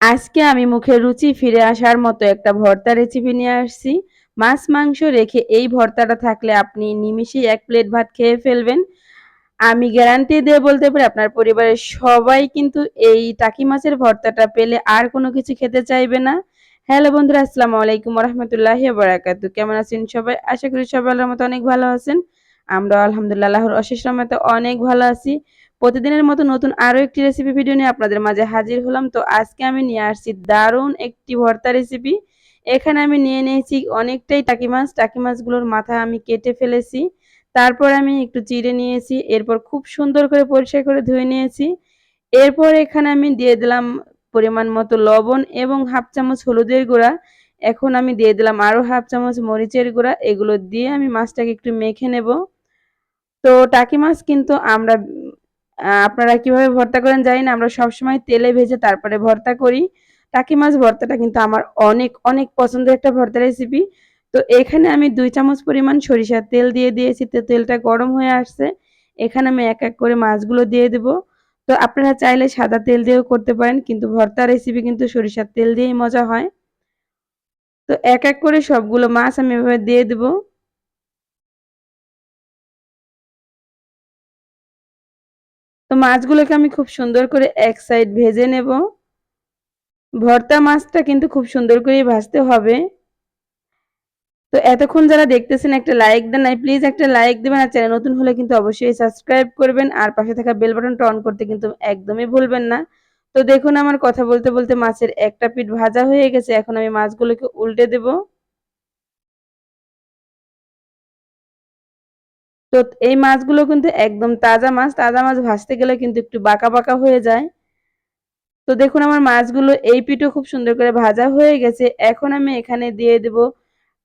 আজকে আমি মুখে রুচি ফিরে আসার মতো একটা ভর্তা রেসিপি নিয়ে আসছি। মাছ, মাংস রেখে এই ভর্তাটা থাকলে আপনি নিমিষেই এক প্লেট ভাত খেয়ে ফেলবেন। আমি গ্যারান্টি দিয়ে বলতে পারি, আপনার পরিবারের সবাই কিন্তু এই টাকি মাছের ভর্তাটা পেলে আর কোনো কিছু খেতে চাইবে না। হ্যালো বন্ধুরা, আসসালামু আলাইকুম রহমতুল্লাহি বারাকাতু কেমন আছেন সবাই? আশা করি সবাই মতো অনেক ভালো আছেন। আমরা আলহামদুলিল্লাহ, আল্লাহর অশেষ রহমতে অনেক ভালো আছি। প্রতিদিনের মতো নতুন আরও একটি রেসিপি ভিডিও নিয়ে আপনাদের মাঝে হাজির হলাম। তো আজকে আমি নিয়ে আসছি দারুণ একটি ভর্তা রেসিপি এখানে আমি নিয়ে নিয়েছি অনেকটাই টাকি মাছ। টাকি মাছগুলোর মাথা আমি কেটে ফেলেছি। তারপর আমি একটু চিড়ে নিয়েছি। এরপর খুব সুন্দর করে পরিষ্কার করে ধুয়ে নিয়েছি। এরপর এখানে আমি দিয়ে দিলাম পরিমাণ মতো লবণ এবং হাফ চামচ হলুদের গুঁড়া। এখন আমি দিয়ে দিলাম আরও হাফ চামচ মরিচের গুঁড়া। এগুলো দিয়ে আমি মাছটাকে একটু মেখে নেব। তো টাকি মাছ কিন্তু আমরা আপনারা কীভাবে ভর্তা করেন জানি না, আমরা সবসময় তেলে ভেজে তারপরে ভর্তা করি। টাকি মাছ ভর্তাটা কিন্তু আমার অনেক অনেক পছন্দের একটা ভর্তা রেসিপি তো এখানে আমি দুই চামচ পরিমাণ সরিষার তেল দিয়ে দিয়েছি, তো তেলটা গরম হয়ে আসছে। এখানে আমি এক এক করে মাছগুলো দিয়ে দেব। তো আপনারা চাইলে সাদা তেল দিয়েও করতে পারেন, কিন্তু ভর্তা রেসিপি কিন্তু সরিষার তেল দিয়েই মজা হয়। তো এক এক করে সবগুলো মাছ আমি এভাবে দিয়ে দেবো। তো মাছগুলোকে আমি খুব সুন্দর করে এক সাইড ভেজে নেব। ভর্তা মাছটা কিন্তু খুব সুন্দর করে ভাজতে হবে। তো এতক্ষণ যারা দেখতেছেন একটা লাইক দেন নাই প্লিজ একটা লাইক দেবেন আর চ্যানেল নতুন হলে কিন্তু অবশ্যই সাবস্ক্রাইব করবেন আর পাশে থাকা বেল বাটনটা অন করতে কিন্তু একদমই ভুলবেন না। তো দেখুন আমার কথা বলতে বলতে মাছের একটা পিঠ ভাজা হয়ে গেছে, এখন আমি মাছগুলোকে উল্টে দেবো। তো এই মাছগুলো কিন্তু একদম তাজা মাছ। তাজা মাছ ভাজতে গেলে কিন্তু একটু বাঁকা বাঁকা হয়ে যায়। তো দেখুন আমার মাছগুলো এই পিঠও খুব সুন্দর করে ভাজা হয়ে গেছে। এখন আমি এখানে দিয়ে দেব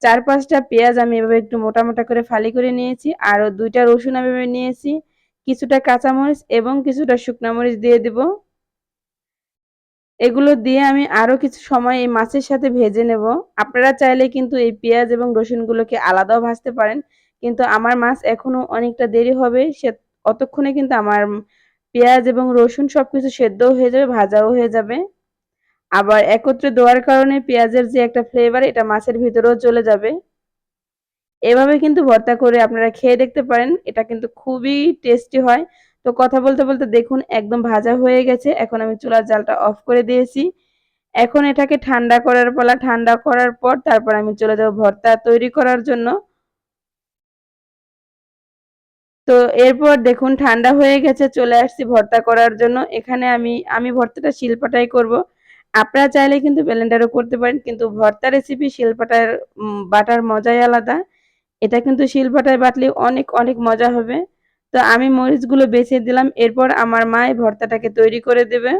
চার পাঁচটা পেঁয়াজ। আমি এভাবে একটু মোটা মোটা করে ফালি করে নিয়েছি। আরও দুইটা রসুন আমি এভাবে নিয়েছি। কিছুটা কাঁচামরিচ এবং কিছুটা শুকনো মরিচ দিয়ে দেব। এগুলো দিয়ে আমি আরও কিছু সময় এই মাছের সাথে ভেজে নেব। আপনারা চাইলে কিন্তু এই পেঁয়াজ এবং রসুনগুলোকে আলাদাও ভাজতে পারেন। কিন্তু আমার মাছ এখনও অনেকটা দেরি হবে। সে অতক্ষণে কিন্তু আমার পেঁয়াজ এবং রসুন সবকিছু সেদ্ধও হয়ে যাবে, ভাজাও হয়ে যাবে। আবার একত্রে দেওয়ার কারণে পেঁয়াজের যে একটা ফ্লেভার এটা মাছের ভিতরেও চলে যাবে। এভাবে কিন্তু ভর্তা করে আপনারা খেয়ে দেখতে পারেন, এটা কিন্তু খুবই টেস্টি হয়। তো কথা বলতে বলতে দেখুন, একদম ভাজা হয়ে গেছে। এখন আমি চুলার জালটা অফ করে দিয়েছি। এখন এটাকে ঠান্ডা করার পালা, ঠান্ডা করার পর তারপর আমি চলে যাব ভর্তা তৈরি করার জন্য। তো এরপর দেখুন ঠান্ডা হয়ে গেছে, চলে আসছি ভর্তা করার জন্য। এখানে আমি আমি ভর্তাটা শিলপাটাই করব। আপনারা চাইলে কিন্তু ব্লেন্ডারও করতে পারেন, কিন্তু ভর্তা রেসিপি শিলপাটার বাটার মজাই আলাদা। এটা কিন্তু শিলপাটায় বাটলে অনেক অনেক মজা হবে। তো আমি মরিচগুলো বেছে দিলাম, এরপর আমার মা এই ভর্তাটাকে তৈরি করে দেবে।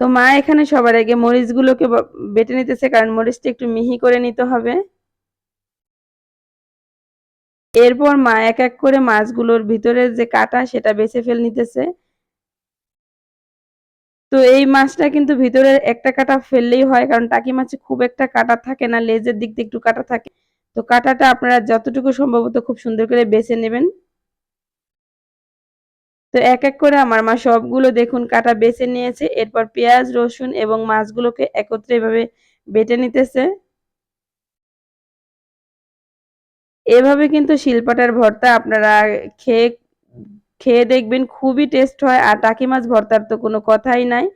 তো মা এখানে সবার আগে মরিচগুলোকে বেটে নিতেছে, কারণ মরিচটা একটু মিহি করে নিতে হবে। এরপর মা এক এক করে মাছগুলোর ভিতরের যে কাটা, সেটা বেছে ফেল নিতেছে। তো এই মাছটা কিন্তু ভিতরের একটা কাটা ফেললেই হয়, কারণ টাকি মাছে খুব একটা কাটা থাকে না, লেজের দিক দিয়ে একটু কাটা থাকে। তো কাটাটা আপনারা যতটুকু সম্ভবত খুব সুন্দর করে বেছে নেবেন। তো এক এক করে আমার মা সবগুলো দেখুন, কাটা বেছে নিয়েছে। এরপর পেঁয়াজ, রসুন এবং মাছগুলোকে একত্রে এভাবে বেটে নিতেছে। এভাবে কিন্তু শিলপাটার ভর্তা আপনারা খেয়ে খেয়ে দেখবেন, খুবই টেস্ট হয় আর টাকি মাছ ভর্তার তো কোনো কথাই নাই।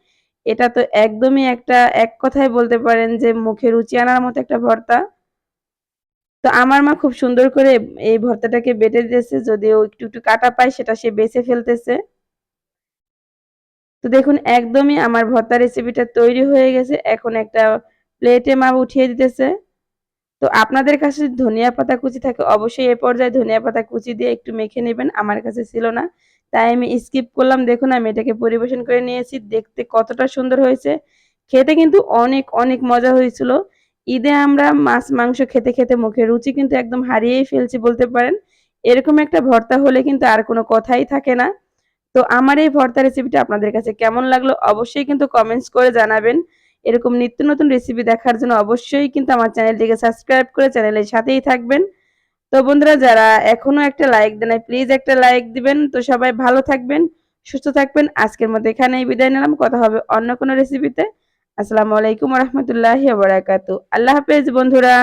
এটা তো একদমই একটা, এক কথায় বলতে পারেন যে মুখে রুচি আনার মতো একটা ভর্তা। তো আমার মা খুব সুন্দর করে এই ভর্তাটাকে বেটে দিয়েছে যদিও একটু একটু কাটা পায়, সেটা সে বেছে ফেলতেছে। তো দেখুন, একদমই আমার ভর্তা রেসিপিটা তৈরি হয়ে গেছে। এখন একটা প্লেটে মা উঠিয়ে দিতেছে। তো আপনাদের কাছে ধনিয়া পাতা কুচি থাকে, অবশ্যই এ পর্যায়ে ধনিয়া পাতা কুচি দিয়ে একটু মেখে নেবেন, আমার কাছে ছিল না। তাই আমি স্কিপ করলাম, দেখুন আমি এটাকে পরিবেশন করে নিয়েছি, দেখতে কতটা সুন্দর হয়েছে। খেতে কিন্তু অনেক অনেক মজা হয়েছিল। ঈদে আমরা মাছ, মাংস খেতে খেতে মুখে রুচি কিন্তু একদম হারিয়েই ফেলছি বলতে পারেন। এরকম একটা ভর্তা হলে কিন্তু আর কোনো কথাই থাকে না। তো আমার এই ভর্তা রেসিপিটা আপনাদের কাছে কেমন লাগল, অবশ্যই কিন্তু কমেন্টস করে জানাবেন। এরকম নিত্য নতুন রেসিপি দেখার জন্য অবশ্যই কিন্তু আমার চ্যানেলটিকে সাবস্ক্রাইব করে চ্যানেলের সাথেই থাকবেন। তো বন্ধুরা, যারা এখনও একটা লাইক দেন প্লিজ একটা লাইক দিবেন। তো সবাই ভালো থাকবেন, সুস্থ থাকবেন। আজকের মতো এখানেই বিদায় নিলাম। কথা হবে অন্য কোনো রেসিপিতে আসসালামু আলাইকুম রহমতুল্লাহ বারাকাতু আল্লাহ হাফেজ বন্ধুরা।